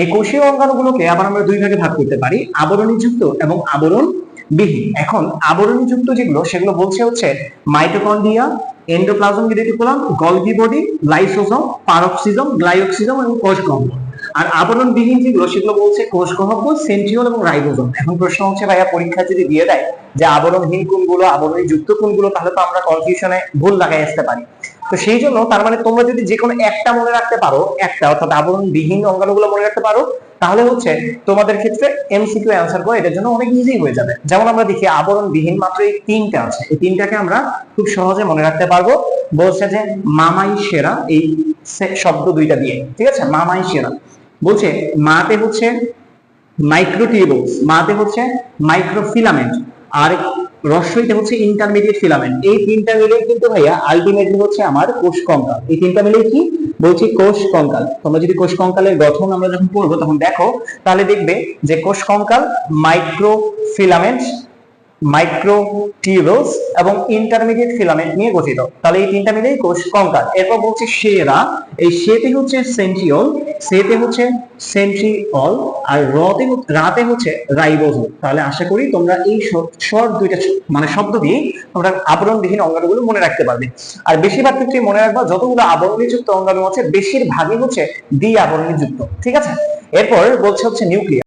এই কোষীয় অঙ্গাণুগুলোকে আবার আমরা দুই ভাগে ভাগ করতে পারি, আবরণীযুক্ত এবং আবরণ বিহীন এখন আবরণীযুক্ত যেগুলো, সেগুলো বলছে হচ্ছে mitochondria, endoplasm reticulum Golgi body lysosome, peroxisome glyoxysome এবং কোষগহ্বর। আর আবরণ বিহীন যেগুলো, সেগুলো বলছে কোষগহ্বর, সেন্ট্রিওল এবং রাইবোজোম। এখন প্রশ্ন হচ্ছে ভাইয়া, পরীক্ষা যদি দিয়ে দেয় যে আবরণহীন কোনগুলো আবরণী যুক্ত কোনগুলো, তাহলে তো আমরা কনফিউশনে ভুল লাগাই আসতে পারি। তো সেই জন্য তার মানে তোমরা যদি যে কোনো একটা মনে রাখতে পারো, একটা অর্থাৎ আবরণ বিহীন অঙ্গাণুগুলো মনে রাখতে পারো, তাহলে হচ্ছে তোমাদের ক্ষেত্রে এমসিকিউ অ্যান্সার করা এটার জন্য অনেক ইজি হয়ে যাবে। যেমন আমরা দেখি আবরণ বিহীন মাত্র এই তিনটা আছে। এই তিনটাকে আমরা খুব সহজে মনে রাখতে পারব। বলছে যে মামাই সেরা, এই শব্দ দুইটা দিয়ে। ঠিক আছে? মামাই সেরা। বলছে মাতে হচ্ছে মাইক্রোটিউবলস মাতে হচ্ছে মাইক্রোফিলামেন্ট আর রস্বইতে হচ্ছে ইন্টারমিডিয়েট ফিলামেন্ট এই তিনটা মিলে কিন্তু ভাইয়া আলটিমেটলি হচ্ছে আমার কোষ কঙ্কাল এই তিনটা মিলে কি? বলছি কোষ কঙ্কাল তোমরা যদি কোষ কঙ্কালের গঠন আমরা যখন পড়ব তখন দেখো, তাহলে দেখবে যে কোষ কঙ্কাল মাইক্রো ফিলামেন্ট মাইক্রোটিউবলস এবং ইন্টারমিডিয়েট ফিলামেন্ট নিয়ে গঠিত। তাহলে এই তিনটা মিলেই কোষ কঙ্কাল এরপর বলছে সেরা। এই সেতে হচ্ছে সেন্ট্রিওল সেতে হচ্ছে সেন্ট্রিওল আর রতে রাতে হচ্ছে রাইবোজোম তাহলে আশা করি তোমরা এই শর্ট দুইটা মানে শব্দ দিয়ে তোমরা আবরণবিহীন অঙ্গাণুগুলো মনে রাখতে পারবে। আর বেশিরভাগ ক্ষেত্রে মনে রাখবা যতগুলো আবরণীযুক্ত অঙ্গাণু আছে, বেশিরভাগই হচ্ছে দ্বি আবরণীযুক্ত, ঠিক আছে? এরপর বলছে হচ্ছে নিউক্লিয়াস